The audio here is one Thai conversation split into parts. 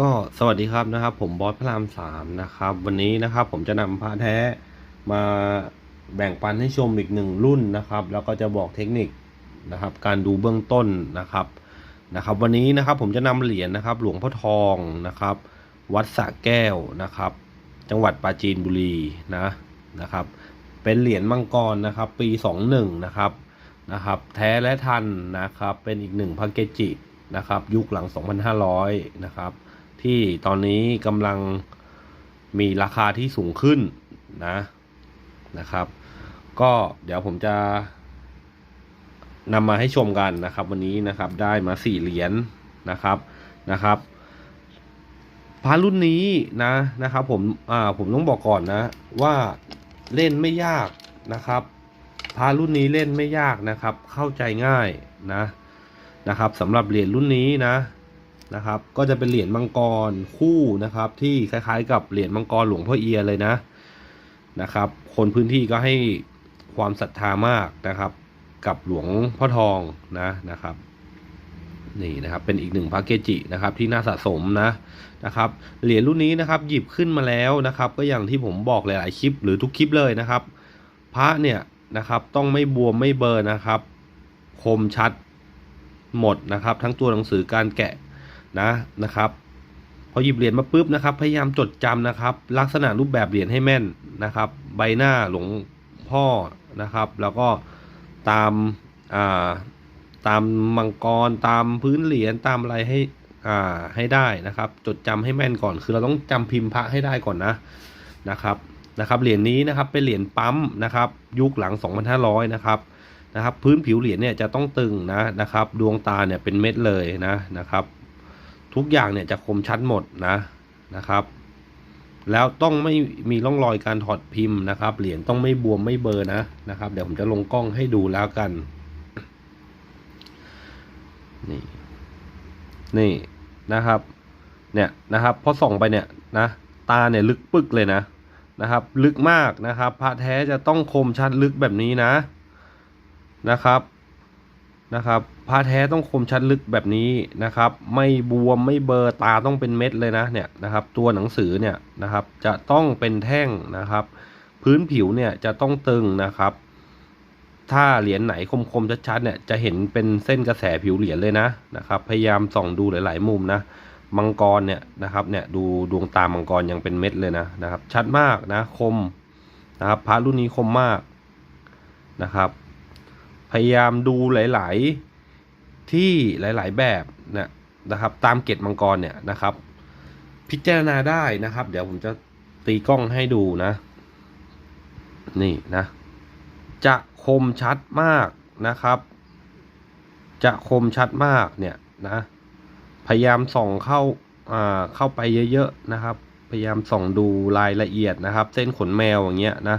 ก็สวัสดีครับนะครับ ผมบอสพระรามสามนะครับ วันนี้นะครับผมจะนำพระแท้มาแบ่งปันให้ชมอีกหนึ่งรุ่นนะครับ แล้วก็จะบอกเทคนิคนะครับ การดูเบื้องต้นนะครับนะครับ วันนี้นะครับผมจะนำเหรียญนะครับ หลวงพ่อทองนะครับ วัดสระแก้วนะครับ จังหวัดปราจีนบุรีนะนะครับ เป็นเหรียญมังกรนะครับ ปีสองหนึ่งนะครับนะครับ แท้และทันนะครับ เป็นอีกหนึ่งพระเกจินะครับ ยุคหลัง 2,500 นะครับ ที่ตอนนี้กำลังมีราคาที่สูงขึ้นนะนะครับ ก็เดี๋ยวผมจะนำมาให้ชมกันนะครับ วันนี้นะครับได้มาสี่เหรียญนะครับนะครับพารุ่นนี้นะนะครับ ผมอ่าผมต้องบอกก่อนนะ ว่าเล่นไม่ยากนะครับพารุ่นนี้เล่นไม่ยากนะครับ เข้าใจง่ายนะนะครับสำหรับเหรียญรุ่นนี้นะ นะครับ ก็จะเป็นเหรียญมังกรคู่นะครับ ที่คล้ายๆ กับเหรียญมังกรหลวงพ่อเอียเลยนะนะครับ คนพื้นที่ก็ให้ความศรัทธามากนะครับ กับหลวงพ่อทองนะนะครับนี่นะครับเป็นอีกหนึ่งพระเกจินะครับที่น่าสะสมนะนะครับเหรียญรุ่นนี้นะครับหยิบขึ้นมาแล้วนะครับ ก็อย่างที่ผมบอกหลายๆคลิปหรือทุกคลิปเลยนะครับ พระเนี่ยนะครับต้องไม่บวมไม่เบอร์นะครับ คมชัดหมดนะครับ ทั้งตัวหนังสือการแกะ นะนะครับพอหยิบเหรียญมาปุ๊บนะครับ พยายามจดจำนะครับ ลักษณะรูปแบบเหรียญให้แม่นนะครับ ใบหน้าหลวงพ่อนะครับ แล้วก็ตามอ่าตามมังกรตามพื้นเหรียญตามอะไรให้อ่าให้ได้นะครับ จดจำให้แม่นก่อน คือเราต้องจำพิมพ์พระให้ได้ก่อนนะนะครับนะครับเหรียญนี้นะครับเป็นเหรียญปั๊มนะครับ ยุคหลัง 2,500 นะครับนะครับ พื้นผิวเหรียญเนี่ยจะต้องตึงนะนะครับ ดวงตาเนี่ยเป็นเม็ดเลยนะนะครับ ทุกอย่างเนี่ยจะคมชัดหมดนะนะครับ แล้วต้องไม่มีร่องรอยการถอดพิมพ์นะครับ เหรียญต้องไม่บวมไม่เบอร์นะนะครับ เดี๋ยวผมจะลงกล้องให้ดูแล้วกันนี่นี่นะครับ เนี่ยนะครับพอส่องไปเนี่ยนะตาเนี่ยลึกปึกเลยนะนะครับ ลึกมากนะครับ พระแท้จะต้องคมชัดลึกแบบนี้นะนะครับ นะครับพระแท้ต้องคมชัดลึกแบบนี้นะครับ ไม่บวมไม่เบลอร์ตาต้องเป็นเม็ดเลยนะเนี่ยนะครับ ตัวหนังสือเนี่ยนะครับ จะต้องเป็นแท่งนะครับ พื้นผิวเนี่ยจะต้องตึงนะครับ ถ้าเหรียญไหนคมๆชัดๆเนี่ยจะเห็นเป็นเส้นกระแสผิวเหรียญเลยนะนะครับ พยายามส่องดูหลาย ๆ มุมนะมังกรเนี่ยนะครับเนี่ยดูดวงตามังกรยังเป็นเม็ดเลยนะนะครับ ชัดมากนะคมนะครับพระรุ่นนี้คมมากนะครับ พยายามดูหลาย ๆ ที่หลาย ๆ แบบนะนะครับ ตามเกตมังกรเนี่ยนะครับ พิจารณาได้นะครับ เดี๋ยวผมจะตีกล้องให้ดูนะ นี่นะ จะคมชัดมากนะครับ จะคมชัดมากเนี่ยนะ พยายามส่องเข้าอ่าเข้าไปเยอะ ๆ นะครับ พยายามส่องดูรายละเอียดนะครับ เส้นขนแมวอย่างเงี้ยนะ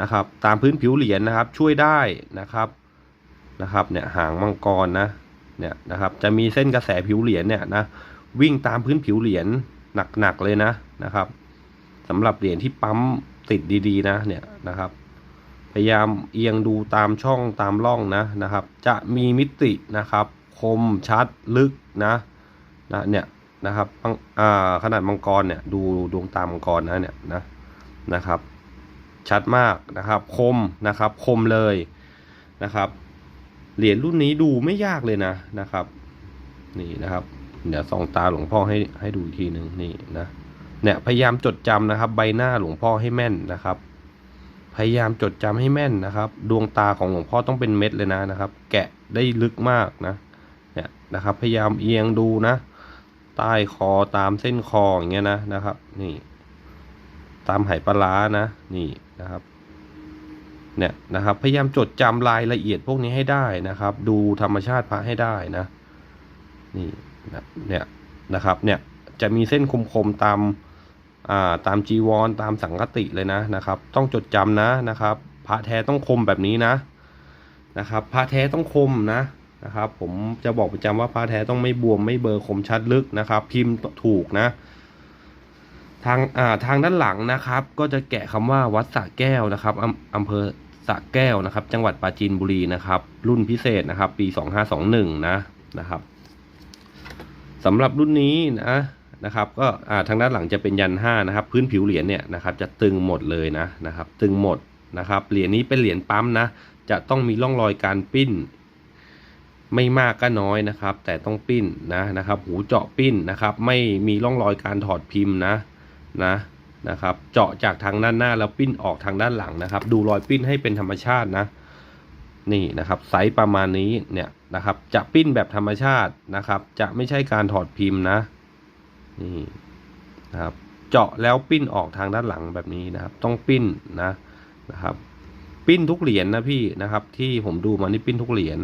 นะครับ ตามพื้นผิวเหรียญนะครับ ช่วยได้นะครับ นะครับเนี่ยหางมังกรนะเนี่ยนะครับจะมีเส้นกระแสผิวเหรียญเนี่ยนะวิ่งตามพื้นผิวเหรียญหนักๆเลยนะนะครับสำหรับเหรียญที่ปั๊มติดดี ๆ นะเนี่ยนะครับ พยายามเอียงดูตามช่องตามร่องนะนะครับ จะมีมิตินะครับ คมชัดลึกนะนะเนี่ยนะครับขนาดมังกรเนี่ยดูดวงตามังกรนะเนี่ยนะนะครับ ชัดมากนะครับ คมนะครับ คมเลยนะครับ เหรียญรุ่นนี้ดูไม่ยากเลยนะนะครับ นี่นะครับ เดี๋ยวส่องตาหลวงพ่อให้ให้ดูอีกทีหนึ่งนี่นะเนี่ยพยายามจดจำนะครับ ใบหน้าหลวงพ่อให้แม่นนะครับ พยายามจดจำให้แม่นนะครับ ดวงตาของหลวงพ่อต้องเป็นเม็ดเลยนะนะครับ แกะได้ลึกมากนะ เนี่ยนะครับ พยายามเอียงดูนะ ใต้คอตามเส้นคออย่างเงี้ยนะนะครับ นี่ ตามไหปลาร้านะ นี่นะครับ เนี่ยนะครับพยายามจดจำรายละเอียดพวกนี้ให้ได้นะครับ ดูธรรมชาติพระให้ได้นะนี่นะเนี่ยนะครับเนี่ยจะมีเส้นคมๆตามอ่าตามจีวรตามสังกติเลยนะนะครับ ต้องจดจำนะนะครับพระแท้ต้องคมแบบนี้นะนะครับพระแท้ต้องคมนะนะครับผมจะบอกประจำว่าพระแท้ต้องไม่บวมไม่เบลอร์คมชัดลึกนะครับ พิมพ์ถูกนะทางอ่าทางด้านหลังนะครับ ก็จะแกะคำว่าวัดสระแก้วนะครับอำอำเภอ สะแก้วนะครับ จังหวัดปราจีนบุรีนะครับ รุ่นพิเศษนะครับ ปี 2521 นะนะครับสำหรับรุ่นนี้นะนะครับก็ทางด้านหลังจะเป็นยันห้านะครับ พื้นผิวเหรียญเนี่ยนะครับ จะตึงหมดเลยนะนะครับ ตึงหมดนะครับ เหรียญนี้เป็นเหรียญปั๊มนะ จะต้องมีร่องรอยการปิ้น ไม่มากก็น้อยนะครับ แต่ต้องปิ้นนะนะครับ หูเจาะปิ้นนะครับ ไม่มีร่องรอยการถอดพิมพ์นะนะ นะครับ เจาะจากทางด้านหน้าแล้วปิ้นออกทางด้านหลังนะครับ ดูรอยปิ้นให้เป็นธรรมชาตินะ นี่นะครับไซส์ประมาณนี้เนี่ยนะครับ จะปิ้นแบบธรรมชาตินะครับ จะไม่ใช่การถอดพิมพ์นะ นี่นะครับ เจาะแล้วปิ้นออกทางด้านหลังแบบนี้นะครับ ต้องปิ้นนะนะครับ ปิ้นทุกเหรียญนะพี่นะครับ ที่ผมดูมานี่ปิ้นทุกเหรียญ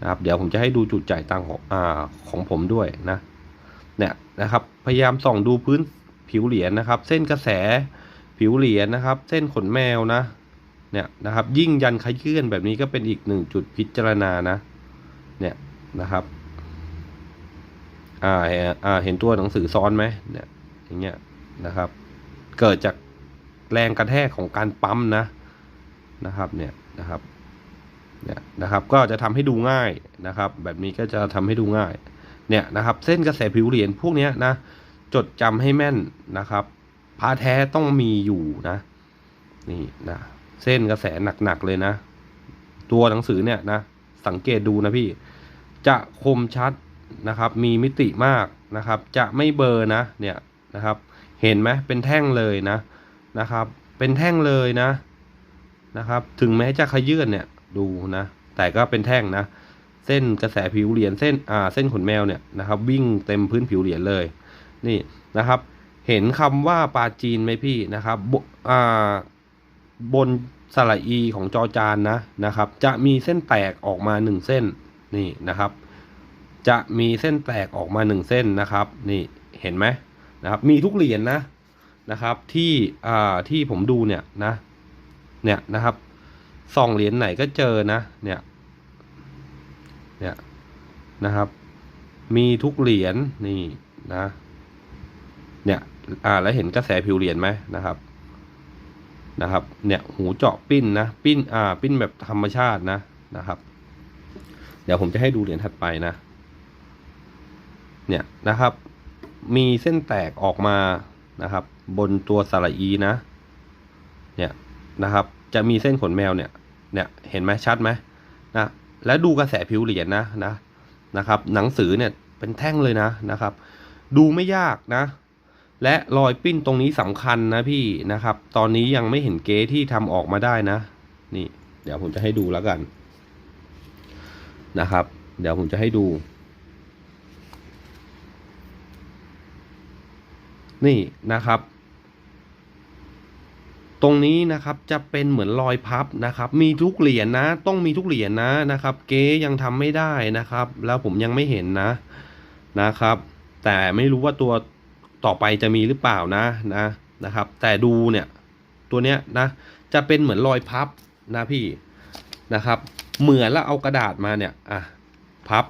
นะครับ เดี๋ยวผมจะให้ดูจุดจ่ายตังของอ่าของผมด้วยนะเนี่ยนะครับ พยายามส่องดูพื้น ผิวเหรียญนะครับ เส้นกระแสผิวเหรียญนะครับ เส้นขนแมวนะเนี่ยนะครับ ยิ่งยันขยื่นแบบนี้ก็เป็นอีกหนึ่งจุดพิจารณานะเนี่ยนะครับอ่าอ่าเห็นตัวหนังสือซ้อนไหมเนี่ยอย่างเงี้ยนะครับ เกิดจากแรงกระแทกของการปั๊มนะนะครับเนี่ยนะครับเนี่ยนะครับก็จะทำให้ดูง่ายนะครับ แบบนี้ก็จะทำให้ดูง่ายเนี่ยนะครับ เส้นกระแสผิวเหรียญพวกเนี้ยนะ จดจำให้แม่นนะครับพาแท้ต้องมีอยู่นะนี่นะเส้นกระแสหนักๆเลยนะ ตัวหนังสือเนี่ยนะสังเกตดูนะพี่ จะคมชัดนะครับ มีมิติมากนะครับ จะไม่เบอร์นะเนี่ยนะครับ เห็นไหมเป็นแท่งเลยนะนะครับ เป็นแท่งเลยนะนะครับ ถึงแม้จะขยื่นเนี่ยดูนะ แต่ก็เป็นแท่งนะ เส้นกระแสผิวเหรียญเส้นอ่าเส้นขนแมวเนี่ยนะครับ วิ่งเต็มพื้นผิวเหรียญเลย นี่นะครับ เห็นคำว่าปลาจีนไหมพี่นะครับบบนสระอีของจอจานนะนะครับ จะมีเส้นแตกออกมาหนึ่งเส้นนี่นะครับ จะมีเส้นแตกออกมาหนึ่งเส้นนะครับ นี่เห็นไหมนะครับ มีทุกเหรียญนะนะครับ ที่อ่าที่ผมดูเนี่ยนะ เนี่ยนะครับส่องเหรียญไหนก็เจอนะ เนี่ย เนี่ยนะครับ มีทุกเหรียญนี่นะ เนี่ยอ่าแล้วเห็นกระแสผิวเหรียญไหมนะครับนะครับ เนี่ยหูเจาะปิ้นนะปิ้นอ่าปิ้นแบบธรรมชาตินะนะครับ เดี๋ยวผมจะให้ดูเหรียญถัดไปนะ เนี่ยนะครับ มีเส้นแตกออกมานะครับ บนตัวสระอีนะ เนี่ยนะครับ จะมีเส้นขนแมวเนี่ย เนี่ยเห็นไหมชัดไหมนะแล้วดูกระแสผิวเหรียญนะนะนะครับ หนังสือเนี่ยเป็นแท่งเลยนะนะครับ ดูไม่ยากนะ และรอยปิ้นตรงนี้สำคัญนะพี่นะครับ ตอนนี้ยังไม่เห็นเก๊ที่ทำออกมาได้นะ นี่ เดี๋ยวผมจะให้ดูแล้วกัน นะครับ เดี๋ยวผมจะให้ดู นี่นะครับ ตรงนี้นะครับจะเป็นเหมือนรอยพับนะครับ มีทุกเหรียญนะต้องมีทุกเหรียญนะนะครับ เก๊ยังทำไม่ได้นะครับ แล้วผมยังไม่เห็นนะนะครับ แต่ไม่รู้ว่าตัว ต่อไปจะมีหรือเปล่านะนะนะครับ แต่ดูเนี่ยตัวเนี้ยนะจะเป็นเหมือนรอยพับนะพี่นะครับ เหมือนแล้วเอากระดาษมาเนี่ยอะพับ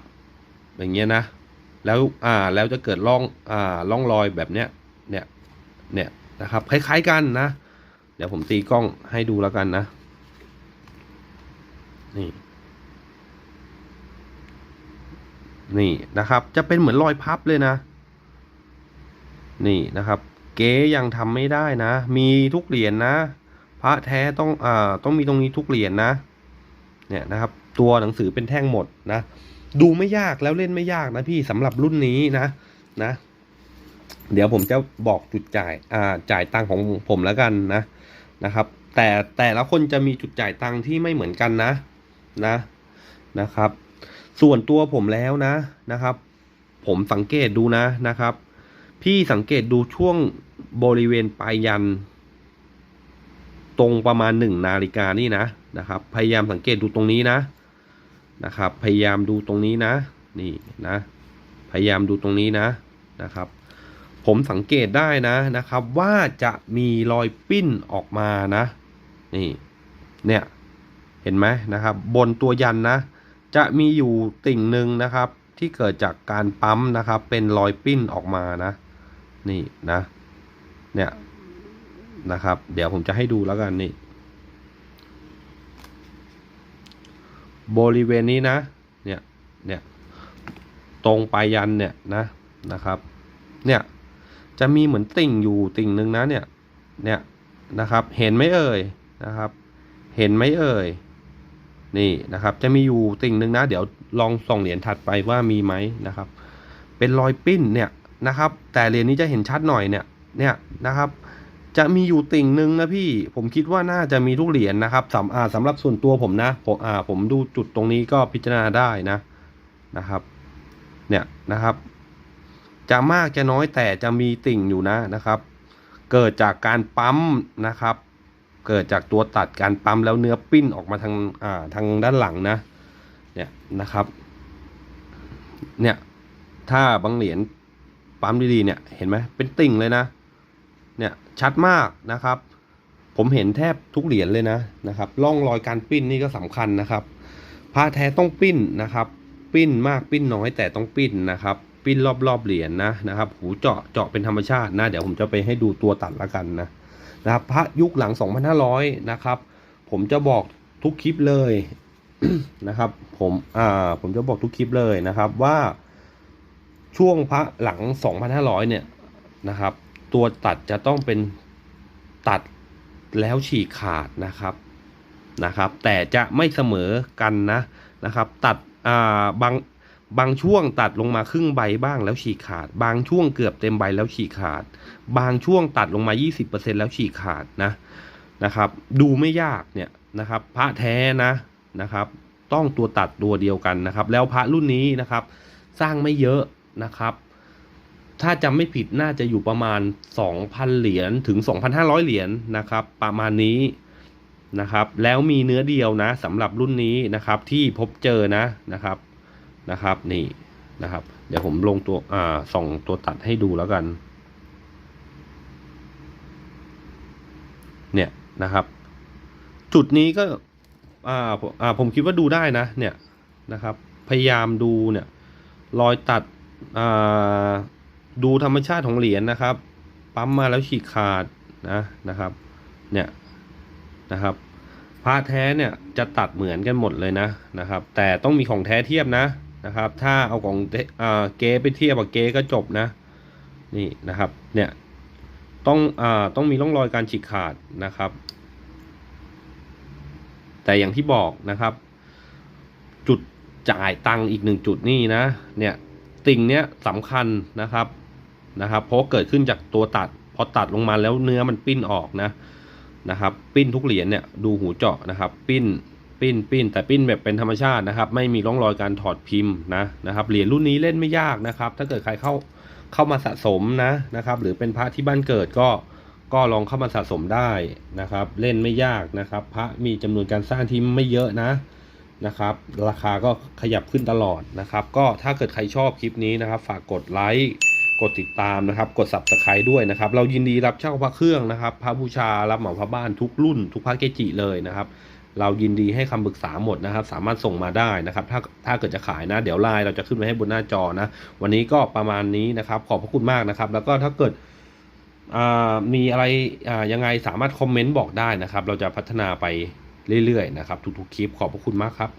อย่างเงี้ยนะแล้วอ่าแล้วจะเกิดร่องอ่าร่องรอยแบบเนี้ยเนี่ยเนี่ยนะครับคล้าย ๆกันนะ เดี๋ยวผมตีกล้องให้ดูแล้วกันนะนี่นี่นะครับ จะเป็นเหมือนรอยพับเลยนะ นี่นะครับ เก๊ยังทำไม่ได้นะ มีทุกเหรียญนะ พระแท้ต้องอ่าต้องมีตรงนี้ทุกเหรียญนะ เนี่ยนะครับ ตัวหนังสือเป็นแท่งหมดนะ ดูไม่ยากแล้วเล่นไม่ยากนะพี่สำหรับรุ่นนี้นะนะ เดี๋ยวผมจะบอกจุดจ่ายอ่าจ่ายตังของผมแล้วกันนะนะครับ แต่แต่ละคนจะมีจุดจ่ายตังที่ไม่เหมือนกันนะนะนะครับ ส่วนตัวผมแล้วนะนะครับ ผมสังเกตดูนะนะครับ พี่สังเกตดูช่วงบริเวณปลายยัน ตรงประมาณหนึ่งนาฬิกานี่นะนะครับ พยายามสังเกตดูตรงนี้นะนะครับ พยายามดูตรงนี้นะนี่นะ พยายามดูตรงนี้นะนะครับ ผมสังเกตได้นะนะครับว่าจะมีรอยปิ้นออกมานะนี่เนี่ยเห็นไหมนะครับ บนตัวยันนะ จะมีอยู่ติ่งหนึ่งนะครับ ที่เกิดจากการปั๊มนะครับ เป็นรอยปิ้นออกมานะ นี่นะ เนี่ยนะครับ เดี๋ยวผมจะให้ดูแล้วกันนี่ บริเวณนี้นะ เนี่ย เนี่ย ตรงปลายยันเนี่ยนะนะครับ เนี่ย จะมีเหมือนติ่งอยู่ติ่งหนึ่งนะเนี่ย เนี่ยนะครับ เห็นไหมเอ่ยนะครับ เห็นไหมเอ่ยนี่นะครับ จะมีอยู่ติ่งหนึ่งนะ เดี๋ยวลองส่องเหรียญถัดไปว่ามีไหมนะครับ เป็นรอยปิ้นเนี่ย นะครับ แต่เหรียญนี้จะเห็นชัดหน่อยเนี่ยเนี่ยนะครับ จะมีอยู่ติ่งหนึ่งนะพี่ผมคิดว่าน่าจะมีทุกเหรียญนะครับสำอ่าสำหรับส่วนตัวผมนะผมอ่าผมดูจุดตรงนี้ก็พิจารณาได้นะนะครับ เนี่ยนะครับ จะมากจะน้อยแต่จะมีติ่งอยู่นะนะครับ เกิดจากการปั๊มนะครับ เกิดจากตัวตัดการปั๊มแล้วเนื้อปิ้นออกมาทางอ่าทางด้านหลังนะ เนี่ยนะครับ เนี่ยถ้าบางเหรียญ ปั๊มดีๆเนี่ยเห็นไหมเป็นติ่งเลยนะ เนี่ยชัดมากนะครับ ผมเห็นแทบทุกเหรียญเลยนะนะครับร่องรอยการปิ้นนี่ก็สำคัญนะครับผ้าแท้ต้องปิ้นนะครับ ปิ้นมากปิ้นน้อยแต่ต้องปิ้นนะครับ ปิ้นรอบๆเหรียญนะนะครับ หูเจาะเจาะเป็นธรรมชาตินะ เดี๋ยวผมจะไปให้ดูตัวตัดละกันนะนะครับพระยุคหลัง 2,500 นะครับ ผมจะบอกทุกคลิปเลยนะครับ ผมอ่าผมจะบอกทุกคลิปเลยนะครับว่า ช่วงพระหลัง 2,500 เนี่ยนะครับ ตัวตัดจะต้องเป็นตัดแล้วฉีกขาดนะครับนะครับ แต่จะไม่เสมอกันนะนะครับ ตัดอ่าบางบางช่วงตัดลงมาครึ่งใบบ้างแล้วฉีกขาด บางช่วงเกือบเต็มใบแล้วฉีกขาด บางช่วงตัดลงมา 20%แล้วฉีกขาดนะนะครับ ดูไม่ยากเนี่ยนะครับ พระแท้นะนะครับ ต้องตัวตัดตัวเดียวกันนะครับ แล้วพระรุ่นนี้นะครับ สร้างไม่เยอะ นะครับ ถ้าจำไม่ผิดน่าจะอยู่ประมาณ 2,000 เหรียญถึง 2,500 เหรียญนะครับ ประมาณนี้นะครับ แล้วมีเนื้อเดียวนะสำหรับรุ่นนี้นะครับที่พบเจอนะนะครับนะครับนี่นะครับ เดี๋ยวผมลงตัวอ่าส่องตัวตัดให้ดูแล้วกัน เนี่ยนะครับ จุดนี้ก็อ่าอ่าผมคิดว่าดูได้นะ เนี่ยนะครับ พยายามดูเนี่ย รอยตัด ดูธรรมชาติของเหรียญนะครับ ปั๊มมาแล้วฉีกขาดนะนะครับ เนี่ยนะครับผ้าแท้เนี่ยจะตัดเหมือนกันหมดเลยนะนะครับ แต่ต้องมีของแท้เทียบนะนะครับ ถ้าเอาของเอ่าเก๊ไปเทียบกับเก๊ก็จบนะนี่นะครับเนี่ยต้องอ่าต้องมีร่องรอยการฉีกขาดนะครับ แต่อย่างที่บอกนะครับ จุดจ่ายตังค์อีกหนึ่งจุดนี่นะ เนี่ย ติ่งเนี้ยสำคัญนะครับนะครับเพราะเกิดขึ้นจากตัวตัด พอตัดลงมาแล้วเนื้อมันปิ้นออกนะนะครับปิ้นทุกเหรียญเนี่ยดูหูเจาะนะครับ ปิ้นปิ้นปิ้นแต่ปิ้นแบบเป็นธรรมชาตินะครับ ไม่มีร่องรอยการถอดพิมพ์นะนะครับเหรียญรุ่นนี้เล่นไม่ยากนะครับ ถ้าเกิดใครเข้าเข้ามาสะสมนะนะครับ หรือเป็นพระที่บ้านเกิดก็ก็ลองเข้ามาสะสมได้นะครับ เล่นไม่ยากนะครับ พระมีจำนวนการสร้างที่ไม่เยอะนะ นะครับ ราคาก็ขยับขึ้นตลอดนะครับ ก็ถ้าเกิดใครชอบคลิปนี้นะครับ ฝากกดไลค์กดติดตามนะครับ กด subscribe ด้วยนะครับ เรายินดีรับเช่าพระเครื่องนะครับพระบูชารับเหมาพระบ้านทุกรุ่น ทุกพระเกจิเลยนะครับ เรายินดีให้คำปรึกษาหมดนะครับ สามารถส่งมาได้นะครับ ถ้าถ้าเกิดจะขายนะ เดี๋ยวไลน์เราจะขึ้นไว้ให้บนหน้าจอนะ วันนี้ก็ประมาณนี้นะครับ ขอบพระคุณมากนะครับ แล้วก็ถ้าเกิดมีอะไรยังไงสามารถคอมเมนต์บอกได้นะครับ เราจะพัฒนาไป เรื่อยๆนะครับทุกๆคลิปขอบพระคุณมากครับ